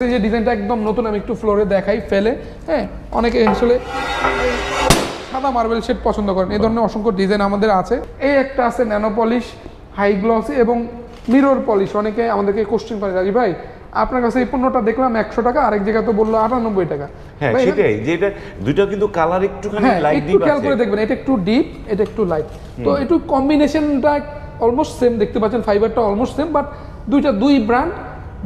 যে ডিজাইনটা একদম নতুন আমি একটু ফ্লোরে দেখাই ফেলে হ্যাঁ অনেকে আসলে সাদা মার্বেল শেড পছন্দ করেন। এই ধরনের অসংখ্য ডিজাইন আমাদের আছে। এই একটা আছে ন্যানো পলিশ হাই গ্লসি এবং মিরর পলিশ অনেকে আমাদেরকে কোশ্চেন করে রাজি ভাই আপনার কাছে এই পণ্যটা দেখলাম একশো টাকা আরেক জায়গায় তো বলল আটানব্বই টাকা। হ্যাঁ সেটাই যে এটা দুটো কিন্তু কালার হ্যাঁ লাইট একটু খেয়াল করে দেখবেন এটা একটু ডিপ এটা একটু লাইট তো একটু কম্বিনেশনটা অলমোস্ট সেম দেখতে পাচ্ছেন ফাইবারটা অলমোস্ট সেম বাট দুইটা দুই ব্র্যান্ড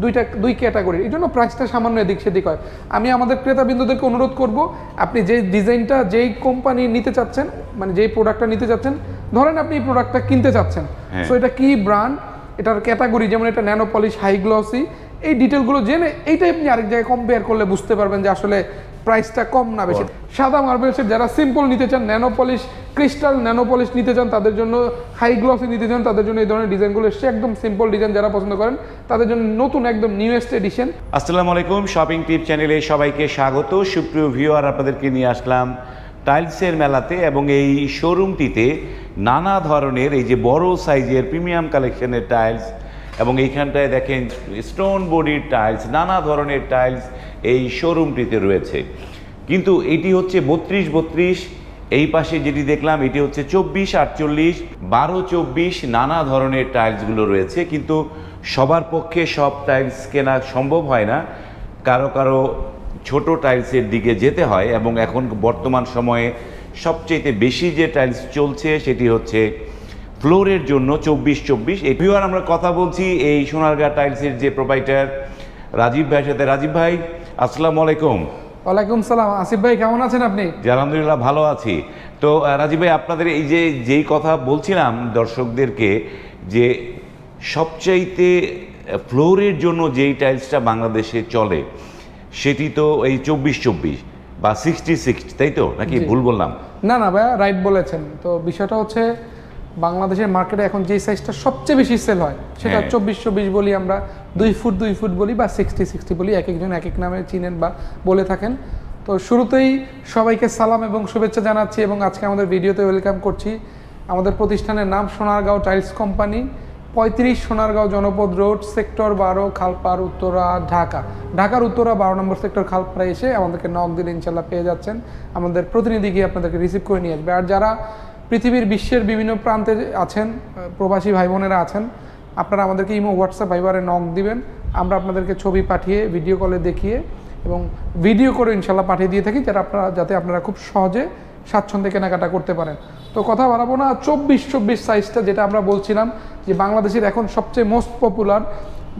দুইটা দুই ক্যাটাগরি এই জন্য প্রাইসটা সামান্য এদিক সেদিক হয়। আমি আমাদের ক্রেতা বিন্দুদেরকে অনুরোধ করব আপনি যেই ডিজাইনটা যেই কোম্পানি নিতে চাচ্ছেন মানে যেই প্রোডাক্টটা নিতে চাচ্ছেন ধরেন আপনি এই প্রোডাক্টটা কিনতে চাচ্ছেন। হ্যাঁ। সো এটা কি ব্র্যান্ড এটার ক্যাটাগরি যেমন এটা ন্যানো পলিশ হাই গ্লসি এই ডিটেলগুলো জেনে এইটাই আপনি আরেক জায়গায় কম্পেয়ার করলে বুঝতে পারবেন যে আসলে প্রাইসটা কম না বেশি। সাদা মার্বেলসের যারা সিম্পল নিতে চান nano polish crystal nano polish নিতে চান, তাদের জন্য, হাই গ্লসি নিতে চান, তাদের জন্য এই ধরনের ডিজাইনগুলো এসছে। একদম সিম্পল ডিজাইন যারা পছন্দ করেন, তাদের জন্য নতুন, একদম নিউয়েস্ট এডিশন আসসালামু আলাইকুম শপিং টিপ চ্যানেলে সবাইকে স্বাগত। সুপ্রিয় ভিউয়ার আপনাদেরকে নিয়ে আসলাম টাইলসের মেলাতে এবং এই শোরুমটিতে নানা ধরনের এই যে বড় সাইজের প্রিমিয়াম কালেকশনের টাইলস এবং এইখানটায় দেখেন স্টোন বডির টাইলস নানা ধরনের টাইলস এই শোরুমটিতে রয়েছে। কিন্তু এটি হচ্ছে বত্রিশ বত্রিশ এই পাশে যেটি দেখলাম, এটি হচ্ছে চব্বিশ, আটচল্লিশ, বারো, চব্বিশ, নানা ধরনের টাইলসগুলো রয়েছে, কিন্তু সবার পক্ষে সব টাইলস কেনা সম্ভব হয় না। কারও কারও ছোট টাইলসের দিকে যেতে হয় এবং এখন বর্তমান সময়ে সবচেয়ে বেশি যে টাইলস চলছে সেটি হচ্ছে ফ্লোরের জন্য চব্বিশ চব্বিশ। এই ভিউয়ার, আমরা কথা বলছি এই সোনারগাঁ টাইলসের যে প্রোভাইডার রাজীব ভাইয়ের সাথে। রাজীব ভাই, আসসালামু আলাইকুম। ওয়ালাইকুম সালাম। আসিফ ভাই কেমন আছেন আপনি? আলহামদুলিল্লাহ ভালো আছি। তো রাজীব ভাই আপনাদের এই যে যেই কথা বলছিলাম দর্শকদেরকে যে সবচাইতে ফ্লোরের জন্য যেই টাইলসটা বাংলাদেশে চলে সেটি তো এই চব্বিশ চব্বিশ বা সিক্সটি সিক্স তাই তো? নাকি ভুল বললাম? না না ভাইয়া রাইট বলেছেন। তো বিষয়টা হচ্ছে বাংলাদেশের মার্কেটে এখন যে সাইজটা সবচেয়ে বেশি সেল হয় সেটা হ্যাঁ। চব্বিশ চব্বিশ বলি আমরা দুই ফুট দুই ফুট বলি বা সিক্সটি সিক্সটি বলি এক একজন এক এক নামে চিনেন বা বলে থাকেন। তো শুরুতেই সবাইকে সালাম এবং শুভেচ্ছা জানাচ্ছি এবং আজকে আমাদের ভিডিওতে ওয়েলকাম করছি আমাদের প্রতিষ্ঠানের নাম সোনারগাঁও টাইলস কোম্পানি পঁয়ত্রিশ সোনারগাঁও জনপদ রোড সেক্টর বারো খালপার উত্তরা ঢাকা। ঢাকার উত্তরা বারো নম্বর সেক্টর খালপাড়া এসে আমাদেরকে নক দিলে ইনশাল্লাহ পেয়ে যাচ্ছেন। আমাদের প্রতিনিধি গিয়ে আপনাদেরকে রিসিভ করে নিয়ে আসবে। আর যারা পৃথিবীর বিশ্বের বিভিন্ন প্রান্তে আছেন প্রবাসী ভাই বোনেরা আছেন। আপনারা আমাদেরকে ইমো হোয়াটসঅ্যাপ ভাইবারে নক দিবেন। আমরা আপনাদেরকে ছবি পাঠিয়ে ভিডিও কলে দেখিয়ে এবং ভিডিও করে ইনশাল্লাহ পাঠিয়ে দিয়ে থাকি যারা আপনারা যাতে আপনারা খুব সহজে স্বাচ্ছন্দ্যে কেনাকাটা করতে পারেন। তো কথা বাড়াবো না চব্বিশ চব্বিশ সাইজটা যেটা আমরা বলছিলাম যে বাংলাদেশের এখন সবচেয়ে মোস্ট পপুলার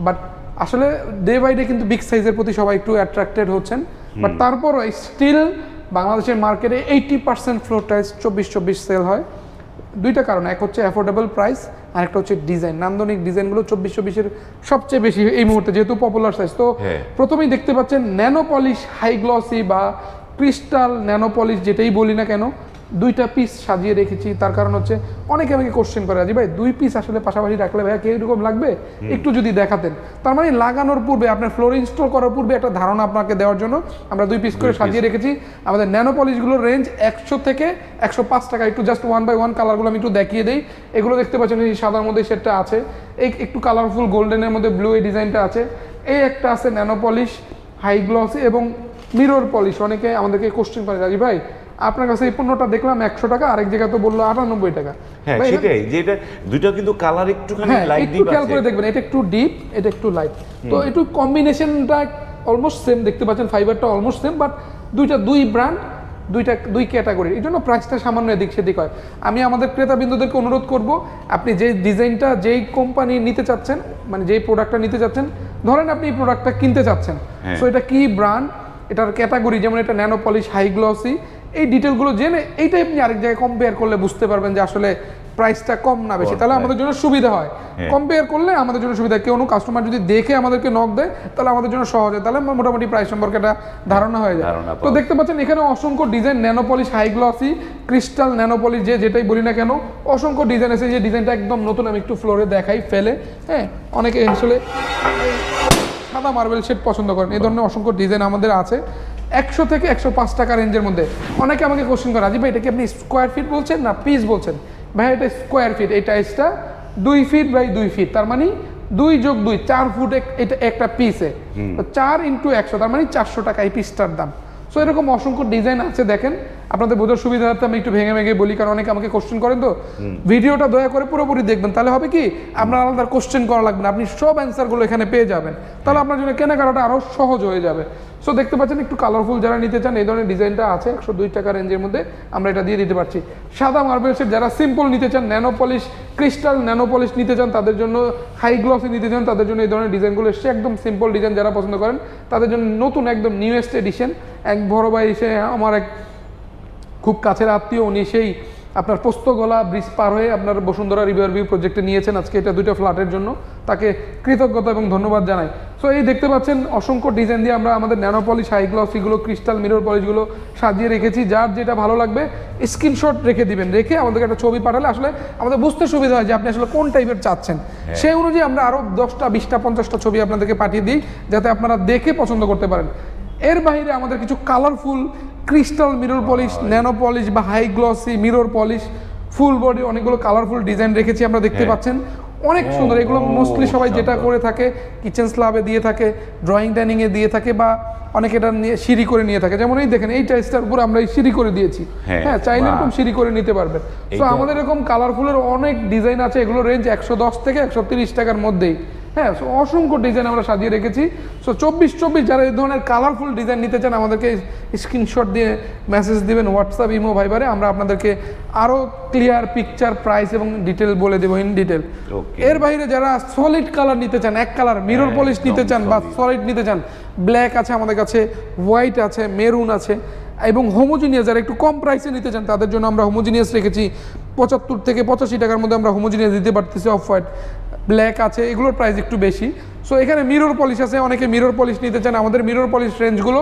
বাট আসলে ডে বাই ডে কিন্তু বিগ সাইজের প্রতি সবাই একটু অ্যাট্রাক্টেড হচ্ছেন। বাট তারপরও স্টিল বাংলাদেশের মার্কেটে এইটি পার্সেন্ট ফ্লোর টাইলস চব্বিশ চব্বিশ সেল হয় দুইটা কারণ এক হচ্ছে অ্যাফোর্ডেবল প্রাইস আর একটা হচ্ছে ডিজাইন নান্দনিক ডিজাইনগুলো চব্বিশ চব্বিশের সবচেয়ে বেশি এই মুহূর্তে যেহেতু পপুলার সাইজ তো হ্যাঁ। প্রথমেই দেখতে পাচ্ছেন ন্যানোপলিশ হাই গ্লসি বা ক্রিস্টাল ন্যানোপলিশ যেটাই বলি না কেন দুইটা পিস সাজিয়ে রেখেছি। তার কারণ হচ্ছে অনেকে আমাকে কোশ্চেন করে রাজি ভাই দুই পিস আসলে পাশাপাশি রাখলে ভাইয়া কীরকম লাগবে? একটু যদি দেখাতেন। তার মানে লাগানোর পূর্বে আপনার ফ্লোর ইনস্টল করার পূর্বে একটা ধারণা আপনাকে দেওয়ার জন্য আমরা দুই পিস করে সাজিয়ে রেখেছি। আমাদের ন্যানো পলিশগুলোর রেঞ্জ একশো থেকে একশো পাঁচ টাকা। একটু জাস্ট ওয়ান বাই ওয়ান কালারগুলো আমি একটু দেখিয়ে দিই। এগুলো দেখতে পাচ্ছেন এই সাদার মধ্যে সেটটা আছে। এই একটু কালারফুল গোল্ডেনের মধ্যে ব্লু এই ডিজাইনটা আছে। এই একটা আছে ন্যানো পলিশ হাই গ্লস এবং মিরর পলিশ অনেকে আমাদেরকে কোশ্চেন করে রাজি ভাই আপনার কাছে এই পণ্যটা দেখলাম একশো টাকা আরেক জায়গায় তো বলল আটানব্বই টাকা। হ্যাঁ সেটাই যে এটা দুটো কিন্তু কালার একটুখানি হ্যাঁ লাইট একটু খেয়াল করে দেখবেন এটা একটু ডিপ এটা একটু লাইট তো একটু কম্বিনেশনটা অলমোস্ট সেম দেখতে পাচ্ছেন ফাইবারটা অলমোস্ট সেম বাট দুইটা দুই ব্র্যান্ড দুইটা দুই ক্যাটাগরি এই জন্য প্রাইসটা সামান্য এদিক সেদিক হয়। আমি আমাদের ক্রেতা বিন্দুদেরকে অনুরোধ করব আপনি যে ডিজাইনটা যেই কোম্পানি নিতে চাচ্ছেন মানে যেই প্রোডাক্টটা নিতে চাচ্ছেন ধরেন আপনি এই প্রোডাক্টটা কিনতে চাচ্ছেন। হ্যাঁ। সো এটা কি ব্র্যান্ড এটার ক্যাটাগরি যেমন এটা ন্যানো পলিশ হাই গ্লসি এই ডিটেলগুলো জেনে এইটাই আপনি আরেক জায়গায় কম্পেয়ার করলে বুঝতে পারবেন যে আসলে প্রাইসটা কম না বেশি। তাহলে হ্যাঁ। আমাদের জন্য সুবিধা হয়। কম্পেয়ার করলে আমাদের জন্য সুবিধা কেউ কাস্টমার যদি দেখে আমাদেরকে নক দেয় তাহলে আমাদের জন্য সহজ হয়। তাহলে মোটামুটি প্রাইস সম্পর্কে একটা ধারণা হয়ে যায়। তো দেখতে পাচ্ছেন এখানে অসংখ্য design nano polish high glossy crystal nano polish যে যেটাই বলি না কেন অসংখ্য ডিজাইন আছে। যে ডিজাইনটা একদম নতুন আমি একটু ফ্লোরে দেখাই ফেলে। হ্যাঁ অনেকে আসলে সাদা মার্বেল শেড পছন্দ করেন। এই ধরনের অসংখ্য ডিজাইন আমাদের আছে। একশো থেকে একশো পাঁচ টাকা রেঞ্জের মধ্যে। অনেকে আমাকে কোশ্চেন করে রাজীব ভাই এটা কি আপনি স্কোয়ার ফিট বলছেন? না পিস বলছেন। ভাই এটা স্কোয়ার ফিট এই টাইসটা দুই ফিট বাই দুই ফিট তার মানে দুই যোগ দুই চার ফুট এটা একটা পিসে চার ইন্টু একশো তার মানে চারশো টাকা এই পিসটার দাম। সো এরকম অসংখ্য ডিজাইন আছে দেখেন। আপনাদের বোঝার সুবিধার্থে আমি একটু ভেঙে ভেঙে বলি কারণ অনেকে আমাকে কোশ্চেন করেন তো। ভিডিওটা দয়া করে পুরোপুরি দেখবেন। তাহলে হবে কি আপনার আলাদা কোশ্চেন করা লাগবে না। আপনি সব অ্যান্সারগুলো এখানে পেয়ে যাবেন। তাহলে আপনার জন্য কেনাকাটাটা আরও সহজ হয়ে যাবে। সো দেখতে পাচ্ছেন একটু কালারফুল যারা নিতে চান এই ধরনের ডিজাইনটা আছে। একশো দুই টাকা রেঞ্জের মধ্যে আমরা এটা দিয়ে দিতে পারছি। সাদা মার্বেলসের যারা সিম্পল নিতে চান nano polish crystal nano polish নিতে চান তাদের জন্য হাই গ্লসি নিতে চান তাদের জন্য এই ধরনের ডিজাইনগুলো এসছে। একদম সিম্পল ডিজাইন যারা পছন্দ করেন তাদের জন্য নতুন একদম নিউয়েস্ট এডিশন এক বড় ভাই এসে আমার এক খুব কাছের আত্মীয় উনি সেই আপনার পোস্তগোলা ব্রিজ পার হয়ে আপনার বসুন্ধরা রিভার ভিউ প্রজেক্টে নিয়েছেন। আজকে এটা দুইটা ফ্ল্যাটের জন্য। তাকে কৃতজ্ঞতা এবং ধন্যবাদ জানাই। সো এই দেখতে পাচ্ছেন অসংখ্য ডিজাইন দিয়ে আমরা আমাদের ন্যানো পলিশ হাই গ্লসিগুলো ক্রিস্টাল মিরর পলিশগুলো সাজিয়ে রেখেছি। যার যেটা ভালো লাগবে স্ক্রিনশট রেখে দিবেন। রেখে আমাদেরকে একটা ছবি পাঠালে আসলে আমাদের বুঝতে সুবিধা হয় যে আপনি আসলে কোন টাইপের চাচ্ছেন। সেই অনুযায়ী আমরা আরও দশটা বিশটা পঞ্চাশটা ছবি আপনাদেরকে পাঠিয়ে দিই যাতে আপনারা দেখে পছন্দ করতে পারেন। এর বাইরে আমাদের কিছু colourful crystal mirror polish nano polish বা high glossy mirror polish full body অনেকগুলো কালারফুল ডিজাইন রেখেছি আমরা দেখতে হ্যাঁ। পাচ্ছেন। অনেক সুন্দর এগুলো মোস্টলি সবাই যেটা করে থাকে কিচেন স্লাবে দিয়ে থাকে ড্রয়িং ডাইনিং এ দিয়ে থাকে বা অনেকে এটা নিয়ে সিঁড়ি করে নিয়ে থাকে। যেমন এই দেখেন এই টাইসটার উপর আমরা এই সিঁড়ি করে দিয়েছি। হ্যাঁ, হ্যাঁ চাইলে। এরকম সিঁড়ি করে নিতে পারবেন তো আমাদের এরকম কালারফুলের অনেক ডিজাইন আছে এগুলো রেঞ্জ একশো দশ থেকে একশো তিরিশ টাকার মধ্যেই। হ্যাঁ so অসংখ্য ডিজাইন আমরা সাজিয়ে রেখেছি। সো চব্বিশ চব্বিশ যারা এই ধরনের কালারফুল ডিজাইন নিতে চান আমাদেরকে স্ক্রিনশট দিয়ে মেসেজ দেবেন হোয়াটসঅ্যাপ ইমো ভাইবারে আমরা আপনাদেরকে আরও ক্লিয়ার পিকচার প্রাইস এবং ডিটেল বলে দেবো ইন ডিটেল এর বাইরে যারা সলিড কালার নিতে চান এক কালার মিরর পলিশ নিতে চান বা সলিড নিতে চান ব্ল্যাক আছে আমাদের কাছে হোয়াইট আছে মেরুন আছে এবং হোমোজিনিয়াস যারা একটু কম প্রাইসে নিতে চান তাদের জন্য আমরা হোমোজিনিয়াস রেখেছি। পঁচাত্তর থেকে পঁচাশি টাকার মধ্যে আমরা হোমোজিনিয়াস দিতে পারতেছি অফ হোয়াইট ব্ল্যাক আছে, এগুলোর প্রাইস একটু বেশি। সো এখানে মিরর পলিশ আছে, অনেকে মিরর পলিশ নিতে চান। আমাদের মিরর পলিশ রেঞ্জগুলো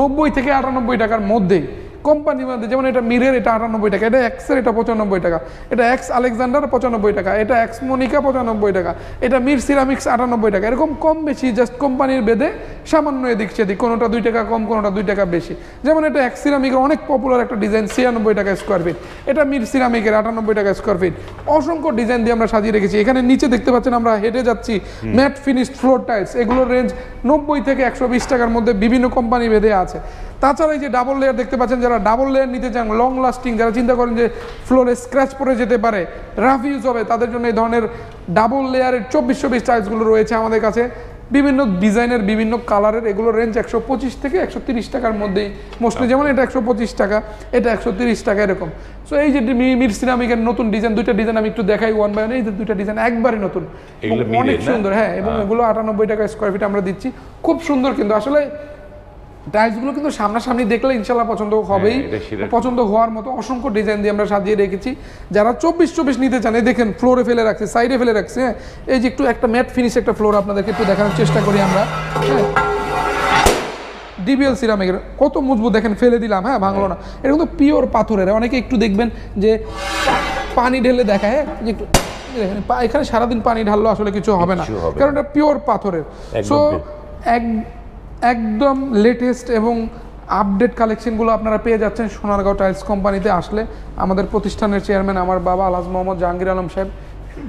নব্বই থেকে আটানব্বই টাকার মধ্যে কোম্পানির মধ্যে, যেমন এটা মিরের এটা আটানব্বই টাকা, এটা এক্সের এটা পঁচানব্বই টাকা, এটা এক্স আলেকজান্ডার পঁচানব্বই টাকা, এটা এক্স মনিকা পঁচানব্বই টাকা, এটা মির সিরামিক্স আটানব্বই টাকা। এরকম কম বেশি জাস্ট কোম্পানির বেদে সামান্য এদিক সেদিক কোনোটা দুই টাকা কম কোনোটা দুই টাকা বেশি। যেমন এটা এক সিরামিকের অনেক পপুলার একটা ডিজাইন ছিয়ানব্বই টাকা স্কোয়ার ফিট এটা মির সিরামিকের আটানব্বই টাকা স্কোয়ার ফিট অসংখ্য ডিজাইন দিয়ে আমরা সাজিয়ে রেখেছি। এখানে নিচে দেখতে পাচ্ছেন আমরা হেঁটে যাচ্ছি। ম্যাট ফিনিশড ফ্লোর টাইলস এগুলোর রেঞ্জ নব্বই থেকে একশো বিশ টাকার মধ্যে বিভিন্ন কোম্পানি ভেদে আছে। তাছাড়া এই যে ডাবল লেয়ার দেখতে পাচ্ছেন যারা ডাবল লেয়ার নিতে চান লং লাস্টিং যারা চিন্তা করেন যে ফ্লোরে স্ক্র্যাচ পড়ে যেতে পারে রাফ ইউজ হবে। তাদের জন্য এই ধরনের ডাবল লেয়ারের চব্বিশ চব্বিশ টাইলসগুলো রয়েছে আমাদের কাছে। বিভিন্ন ডিজাইনের বিভিন্ন কালারের এগুলো রেঞ্জ একশো পঁচিশ থেকে একশো তিরিশ টাকার মধ্যেই। মোস্টলি যেমন এটা একশো পঁচিশ টাকা এটা একশো তিরিশ টাকা এরকম। সো এই যে মি- মির সিরামিকের নতুন ডিজাইন দুইটা ডিজাইন আমি একটু দেখাই ওয়ান বাই ওয়ান এই যে দুইটা ডিজাইন একবারই নতুন। অনেক সুন্দর হ্যাঁ এবং এগুলো আটানব্বই টাকা স্কোয়ার ফিট আমরা দিচ্ছি। খুব সুন্দর কিন্তু আসলে টাইলসগুলো কিন্তু সামনাসামনি দেখলে ইনশাল্লাহ পছন্দ হবেই। পছন্দ হওয়ার মতো অসংখ্য ডিজাইন দিয়ে আমরা সাজিয়ে রেখেছি। যারা চব্বিশ চব্বিশ নিতে চান এই দেখেন ফ্লোরে ফেলে রাখছে সাইডে ফেলে রাখছে হ্যাঁ এই যে একটু একটা ম্যাট ফিনিশ একটা ফ্লোর আপনাদেরকে একটু দেখানোর চেষ্টা করি আমরা হ্যাঁ। ডিবিএল সিরামিকের কত মজবুত দেখেন ফেলে দিলাম হ্যাঁ ভাঙলো না। এটা কিন্তু পিওর পাথরের অনেকে একটু দেখবেন যে পানি ঢেলে দেখায় হ্যাঁ যে একটু দেখেন, এখানে সারাদিন পানি ঢাললেও আসলে কিছু হবে না কারণ এটা পিওর পাথরের। সো এক একদম লেটেস্ট এবং আপডেট কালেকশনগুলো আপনারা পেয়ে যাচ্ছেন সোনারগাঁও টাইলস কোম্পানিতে আসলে। আমাদের প্রতিষ্ঠানের চেয়ারম্যান আমার বাবা আলহাজ মোহাম্মদ জাহাঙ্গীর আলম সাহেব।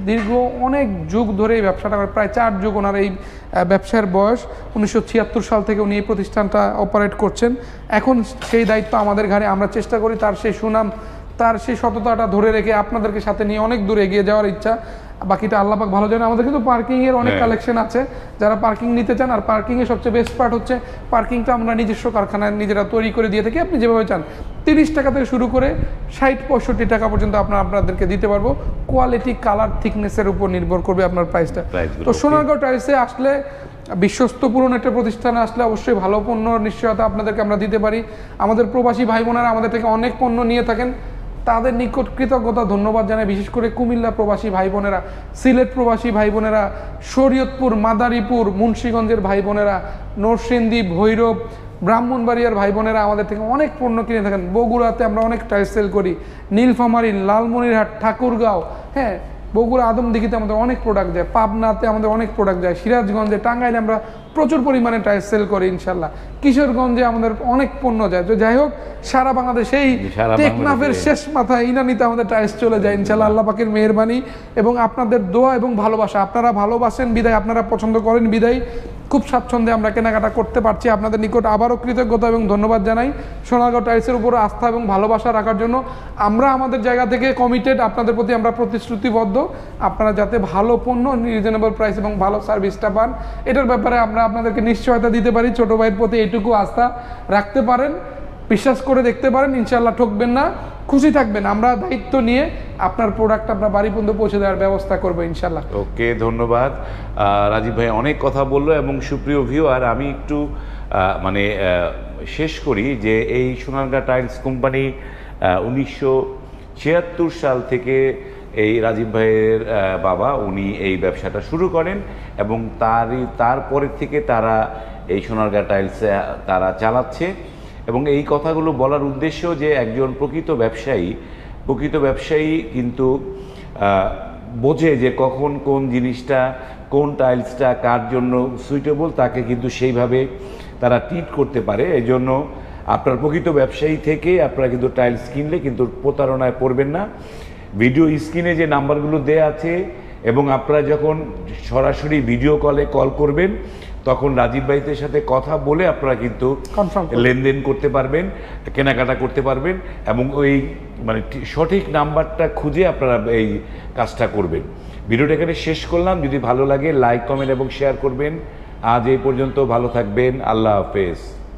দীর্ঘ অনেক যুগ ধরে এই ব্যবসাটা প্রায় চার যুগ ওনার এই ব্যবসার বয়স। উনিশশো ছিয়াত্তর সাল থেকে উনি এই প্রতিষ্ঠানটা অপারেট করছেন। এখন সেই দায়িত্ব আমাদের ঘাড়ে, আমরা চেষ্টা করি তার সেই সুনাম, তার সেই সততাটা ধরে রেখে আপনাদেরকে সাথে নিয়ে অনেক দূরে এগিয়ে যাওয়ার ইচ্ছা। বাকিটা আল্লাপাক ভালো জানে। আমাদের কিন্তু পার্কিং এর অনেক হ্যাঁ। কালেকশন আছে। যারা পার্কিং নিতে চান আর পার্কিং এর সবচেয়ে বেস্ট পার্ট হচ্ছে পার্কিংটা আমরা নিজস্ব কারখানায় নিজেরা তৈরি করে দিয়ে থাকি। আপনি যেভাবে চান তিরিশ টাকা থেকে শুরু করে ষাট পঁয়ষট্টি টাকা পর্যন্ত আপনার আপনাদেরকে দিতে পারব। কোয়ালিটি কালার থিকনেসের উপর নির্ভর করবে আপনার প্রাইসটা তো সোনারগাঁও টাইলসে আসলে বিশ্বস্ত পুরনো একটা প্রতিষ্ঠানে আসলে অবশ্যই ভালো পণ্য নিশ্চয়তা আপনাদেরকে আমরা দিতে পারি। আমাদের প্রবাসী ভাই বোনেরা আমাদের থেকে অনেক পণ্য নিয়ে থাকেন। তাদের নিকট কৃতজ্ঞতা, ধন্যবাদ জানাই। বিশেষ করে কুমিল্লা প্রবাসী ভাই বোনেরা সিলেট প্রবাসী ভাই বোনেরা শরীয়তপুর, মাদারীপুর, মুন্সীগঞ্জের ভাই বোনেরা নরসিংদী, ভৈরব, ব্রাহ্মণবাড়িয়ার ভাই বোনেরা আমাদের থেকে অনেক পণ্য কিনে থাকেন। বগুড়াতে আমরা অনেক টাইল সেল করি। নীলফামারি, লালমনিরহাট, ঠাকুরগাঁও হ্যাঁ বগুড়া আদমদিঘিতে আমাদের অনেক প্রোডাক্ট যায় পাবনাতে আমাদের অনেক প্রোডাক্ট যায় সিরাজগঞ্জে টাঙ্গাইলে আমরা প্রচুর পরিমাণে টাইস সেল করি ইনশাল্লাহ। কিশোরগঞ্জে আমাদের অনেক পণ্য যায় তো যাই হোক সারা বাংলাদেশে এই টেকনাফের শেষ মাথায় ইনানিতে আমাদের টাইস চলে যায় ইনশাল্লাহ আল্লাহ পাকের মেহরবানি এবং আপনাদের দোয়া এবং ভালোবাসা। আপনারা ভালোবাসেন বিদায় আপনারা পছন্দ করেন বিদায়। খুব স্বাচ্ছন্দ্যে আমরা কেনাকাটা করতে পারছি। আপনাদের নিকট আবারও কৃতজ্ঞতা এবং ধন্যবাদ জানাই। সোনারগাঁও টাইলসের উপর আস্থা এবং ভালোবাসা রাখার জন্য আমরা আমাদের জায়গা থেকে কমিটেড আপনাদের প্রতি আমরা প্রতিশ্রুতিবদ্ধ। আপনারা যাতে ভালো পণ্য রিজনেবল প্রাইস এবং ভালো সার্ভিসটা পান, এটার ব্যাপারে আমরা আপনাদেরকে নিশ্চয়তা দিতে পারি। ছোটো ভাইয়ের প্রতি এইটুকু আস্থা রাখতে পারেন। বিশ্বাস করে দেখতে পারেন ইনশাল্লাহ ঠকবেন না, খুশি থাকবেন। আমরা দায়িত্ব নিয়ে আপনার প্রোডাক্ট আপনার বাড়ি পর্যন্ত পৌঁছে দেওয়ার ব্যবস্থা করব ইনশাল্লাহ ওকে, ধন্যবাদ। রাজীব ভাই অনেক কথা বলল এবং সুপ্রিয় ভিউয়ার আমি একটু মানে শেষ করি যে এই সোনারগা টাইলস কোম্পানি উনিশশো ছিয়াত্তর সাল থেকে এই রাজীব ভাইয়ের বাবা, উনি এই ব্যবসাটা শুরু করেন এবং তারই তারপরের থেকে তারা এই সোনারগা টাইলস তারা চালাচ্ছে। এবং এই কথাগুলো বলার উদ্দেশ্য যে একজন প্রকৃত ব্যবসায়ী প্রকৃত ব্যবসায়ী কিন্তু বোঝে যে কখন কোন জিনিসটা, কোন টাইলসটা কার জন্য সুইটেবল তাকে কিন্তু সেইভাবে তারা ট্রিট করতে পারে। এই জন্য আপনার প্রকৃত ব্যবসায়ী থেকে আপনারা কিন্তু টাইলস কিনলে কিন্তু প্রতারণায় পড়বেন না। ভিডিও স্ক্রিনে যে নাম্বারগুলো দেয়া আছে এবং আপনারা যখন সরাসরি ভিডিও কলে কল করবেন তখন রাজীব ভাইদের সাথে কথা বলে আপনারা কিন্তু লেনদেন করতে পারবেন কেনাকাটা করতে পারবেন এবং ওই মানে ঠিক- সঠিক নাম্বারটা খুঁজে আপনারা এই কাজটা করবেন। ভিডিওটা এখানে শেষ করলাম। যদি ভালো লাগে লাইক কমেন্ট এবং শেয়ার করবেন। আজ এই পর্যন্ত ভালো থাকবেন। আল্লাহ হাফেজ।